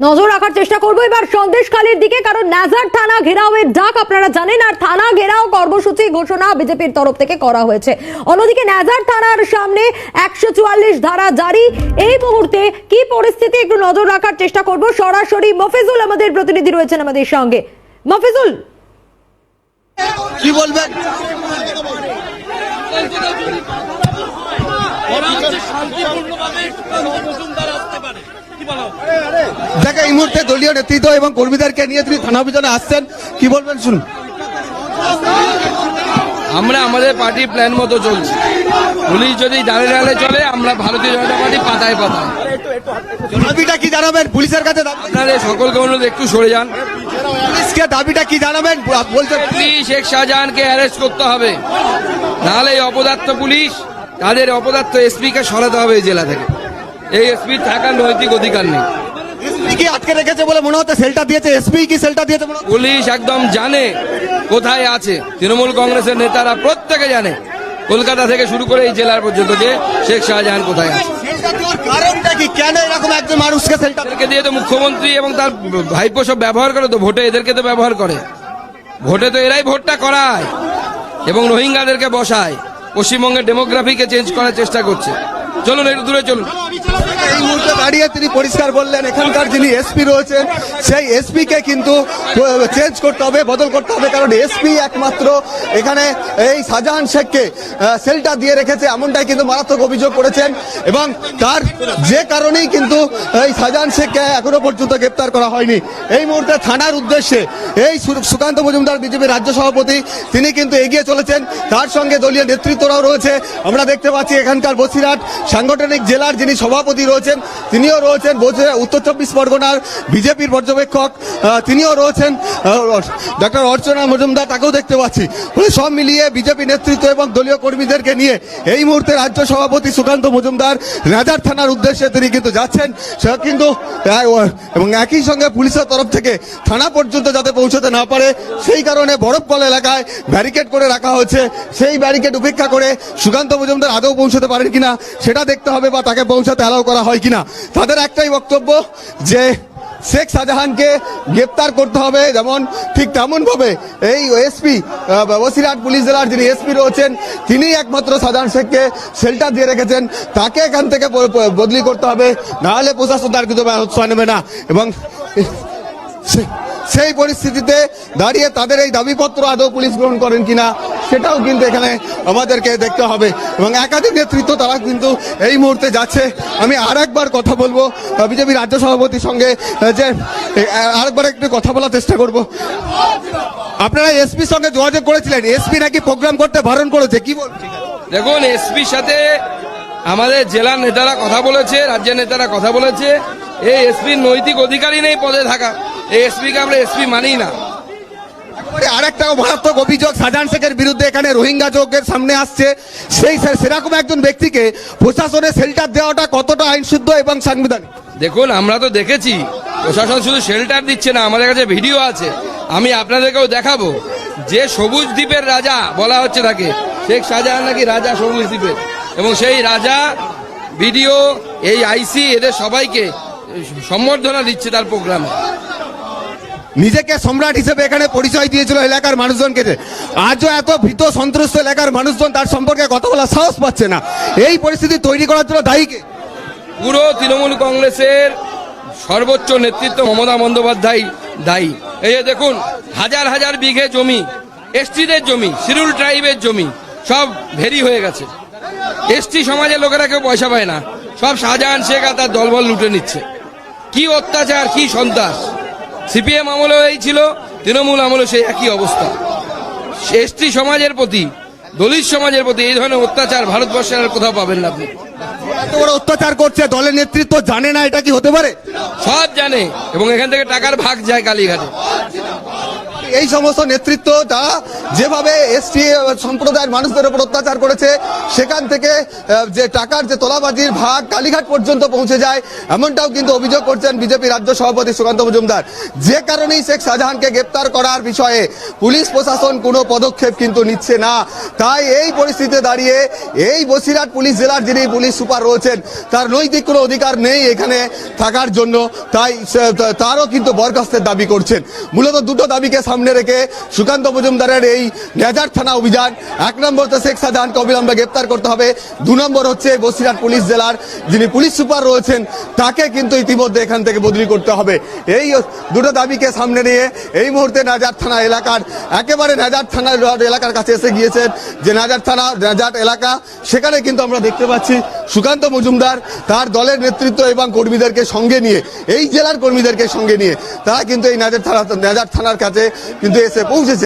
নজর রাখার চেষ্টা করব। এবার সন্দেশখালীর দিকে কারণ নাজার থানা ঘেরাওয়ের ডাক আপনারা জানেন আর থানা ঘেরাও কর্মসূচি ঘোষণা বিজেপির তরফ থেকে করা হয়েছে। অন্যদিকে নাজার থানার সামনে একশো চুয়াল্লিশ ধারা জারি। এই মুহূর্তে কি পরিস্থিতি একটু নজর রাখার চেষ্টা করব। সরাসরি মফিজুল আমাদের প্রতিনিধি রয়েছেন আমাদের সঙ্গে। মফিজুল। কি বলবেন? দেখে এই মুহূর্তে দলীয় নেতৃত্ব এবং কর্মীদেরকে নিয়ে তিনি থানা অভিযানে আসছেন। কি বলবেন শুনুন। আমরা আমাদের পার্টি প্ল্যান মতো চলছি। পুলিশ যদি ডালে ডালে চলে আমরা ভারতীয় জনতা পার্টি পাতায় পাতায়। দাবিটা কি জানাবেন? পুলিশের কাছে দাবি- আপনাদের সকলকে অনুরোধ একটু সরে যান। পুলিশকে দাবিটা কি জানাবেন? বলতে পুলিশ শেখ শাহজাহানকে অ্যারেস্ট করতে হবে। নাহলে অপদার্থ পুলিশ তাদের অপদার্থ এসপিকে সরাতে হবে এই জেলা থেকে। এই এসপি থাকার নৈতিক অধিকার নেই। কি আটকে রেখেছে বলে মনে হচ্ছে সেলটা দিয়েছে। এসপি কি সেলটা দিয়েছে পুলিশ একদম জানে কোথায় আছে। তৃণমূল কংগ্রেসের নেতারা প্রত্যেকে জানে। কলকাতা থেকে শুরু করে এই জেলার পর্যন্ত যে শেখ শাহজাহান কোথায় আছে। কারণটা কি? কেন এরকম একজন মানুষকে সেলটা দিয়ে তো মুখ্যমন্ত্রী এবং তার ভাইপো সব ব্যবহার করে তো ভোটে এদেরকে তো ব্যবহার করে। ভোটে তো এরাই ভোটটা করায় এবং রোহিঙ্গাদেরকে বসায়। পশ্চিমবঙ্গের ডেমোগ্রাফিকে চেঞ্জ করার চেষ্টা করছে। চলুন, একটু দূরে চলুন। এই মুহূর্তে দাঁড়িয়ে তিনি পরিষ্কার বললেন, এখানকার যিনি এসপি রয়েছেন, সেই এসপি কে কিন্তু চেঞ্জ করতে হবে, বদল করতে হবে, কারণ এসপি একমাত্র এখানে এই শাহজাহান শেখকে সেলটা দিয়ে রেখেছে, এমনটাই কিন্তু মারাত্মক অভিযোগ করেছেন। এবং তার যে কারণেই কিন্তু এই শাহজাহান শেখকে এখনও পর্যন্ত গ্রেপ্তার করা হয়নি। এই মুহূর্তে থানার উদ্দেশ্যে এই সুকান্ত মজুমদার, বিজেপি রাজ্য সভাপতি, তিনি কিন্তু এগিয়ে চলেছেন। তার সঙ্গে দলীয় নেতৃত্বরাও রয়েছে। আমরা দেখতে পাচ্ছি এখানকার বসিরহাট সাংগঠনিক জেলার যিনি সভাপতি রয়েছেন, তিনিও রয়েছেন উত্তর চব্বিশ পরগনার বিজেপির পর্যবেক্ষক তিনিও রয়েছেন ডক্টর অর্চনা মজুমদার তাকেও দেখতে পাচ্ছি। সব মিলিয়ে বিজেপি নেতৃত্ব এবং দলীয় কর্মীদেরকে নিয়ে এই মুহূর্তে রাজ্য সভাপতি সুকান্ত মজুমদার রাজার থানার উদ্দেশ্যে তিনি কিন্তু যাচ্ছেন। সে কিন্তু এবং একই সঙ্গে পুলিশের তরফ থেকে থানা পর্যন্ত যাতে পৌঁছতে না পারে, সেই কারণে বরফকল এলাকায় ব্যারিকেড করে রাখা হয়েছে। সেই ব্যারিকেড উপেক্ষা করে সুকান্ত মজুমদার আদৌ পৌঁছতে পারেন কিনা, সেটা দেখতে হবে বা তাকে পৌঁছাতে অ্যালাউ করা হয় কিনা। তাদের একটাই বক্তব্য যে শেখ শাহজাহানকে গ্রেপ্তার করতে হবে, যেমন ঠিক তেমন ভাবে এই এসপি বসিরহাট পুলিশ জেলার যিনি এসপি রয়েছেন তিনি একমাত্র শাহজাহান শেখকে শেল্টার দিয়ে রেখেছেন। তাকে এখান থেকে বদলি করতে হবে নাহলে প্রশাসন তার কিন্তু ব্যবস্থা নেবে না। এবং সেই পরিস্থিতিতে দাঁড়িয়ে তাদের এই দাবিপত্র আদৌ পুলিশ গ্রহণ করেন কিনা, সেটাও কিন্তু এখানে আমাদেরকে দেখতে হবে। এবং একাধিক নেতৃত্ব তারা কিন্তু এই মুহূর্তে যাচ্ছে। আমি আর একবার কথা বলব বিজেপি রাজ্য সভাপতির সঙ্গে যে আরেকবার একটু কথা বলার চেষ্টা করব। আপনারা এসপির সঙ্গে যোগাযোগ করেছিলেন? এসপি নাকি প্রোগ্রাম করতে বারণ করেছে? কি বলছেন দেখুন, এসপির সাথে আমাদের জেলার নেতারা কথা বলেছে, রাজ্যের নেতারা কথা বলেছে। এই এসপির নৈতিক অধিকারই নেই পদে থাকা। এই এসপিকে আমরা এসপি মানি না। আর একটা মারাত্মক অভিযোগ শাহজাহান শেখের বিরুদ্ধে এখানে রোহিঙ্গা যোগের সামনে আসছে। সেই সেরকম একজন ব্যক্তিকে প্রশাসনের শেল্টার দেওয়াটা কতটা আইনশুদ্ধ এবং সাংবিধানিক? দেখুন আমরা তো দেখেছি প্রশাসন শুধু শেল্টার দিচ্ছে না আমাদের কাছে ভিডিও আছে। আমি আপনাদেরকেও দেখাবো। যে সবুজ দ্বীপের রাজা বলা হচ্ছে তাকে শেখ শাহজাহান নাকি রাজা সবুজ দ্বীপের। এবং সেই রাজা ভিডিও এই আইসি এদের সবাইকে সম্বর্ধনা দিচ্ছে তার প্রোগ্রামে নিজেকে সম্রাট হিসেবে এখানে পরিচয় দিয়েছিল এলাকার মানুষজনকে আজও এত ভীত সন্ত্রস্ত এলাকার মানুষজন তার সম্পর্কে কথা বলার সাহস পাচ্ছে না। এই পরিস্থিতি তৈরি করার জন্য দায়ী কে? পুরো তৃণমূল কংগ্রেসের সর্বোচ্চ নেতৃত্ব মমতা বন্দ্যোপাধ্যায় দায়ী। এই যে দেখুন, হাজার হাজার বিঘে জমি, এসটিদের জমি, শিরুল ট্রাইবের জমি, সব ভেরি হয়ে গেছে। এসটি সমাজের লোকেরা কেউ পয়সা পায় না। সব শাহজাহান শেখ আর তার দলবল লুটে নিচ্ছে। কি অত্যাচার, কি সন্ত্রাস? সিপিএম আমলেও এই ছিল তৃণমূল আমলে সেই একই অবস্থা। এসটি সমাজের প্রতি দলিত সমাজের প্রতি এই ধরনের অত্যাচার ভারতবর্ষের আর কোথাও পাবেন না আপনি। এত বড় অত্যাচার করছে দলের নেতৃত্ব জানে না এটা কি হতে পারে? সব জানে এবং এখান থেকে টাকার ভাগ যায় কালীঘাটে। এই সমস্ত নেতৃত্ব তারা যেভাবে এসটি সম্প্রদায়ের মানুষদের উপর অত্যাচার করেছে, সেখান থেকে যে টাকার যে তোলাবাজির ভাগ কালীঘাট পর্যন্ত পৌঁছে যায়, এমনটাও কিন্তু অভিযোগ করছেন বিজেপি রাজ্য সভাপতি সুকান্ত মজুমদার। যে কারণেই শেখ শাহজাহানকে গ্রেপ্তার করার বিষয়ে পুলিশ প্রশাসন কোনো পদক্ষেপ কিন্তু নিচ্ছে না। তাই এই পরিস্থিতিতে দাঁড়িয়ে এই বসিরহাট পুলিশ জেলার যিনি পুলিশ সুপার রয়েছেন, তার নৈতিক কোনো অধিকার নেই এখানে থাকার জন্য। তাই তারও কিন্তু বরখাস্তের দাবি করছেন। মূলত দুটো দাবিকে সামনে রেখে সুকান্ত মজুমদারের এই নেজার থানা অভিযান। এক নম্বর তো শেখ শাহজাহানকে অবিলম্বে গ্রেপ্তার করতে হবে। দু নম্বর হচ্ছে বসিরহাট পুলিশ জেলার যিনি পুলিশ সুপার রয়েছেন, তাকে কিন্তু ইতিমধ্যে এখান থেকে বদলি করতে হবে। এই দুটো দাবিকে সামনে নিয়ে এই মুহূর্তে নাজার থানা এলাকার, একেবারে নাজার থানা এলাকার কাছে এসে গিয়েছেন। যে নাজার থানা, নাজার এলাকা, সেখানে কিন্তু আমরা দেখতে পাচ্ছি সুকান্ত মজুমদার তার দলের নেতৃত্ব এবং কর্মীদেরকে সঙ্গে নিয়ে, এই জেলার কর্মীদেরকে সঙ্গে নিয়ে, তারা কিন্তু এই নাজার থানা নাজার থানার কাছে কিন্তু এসে পৌঁছেছে।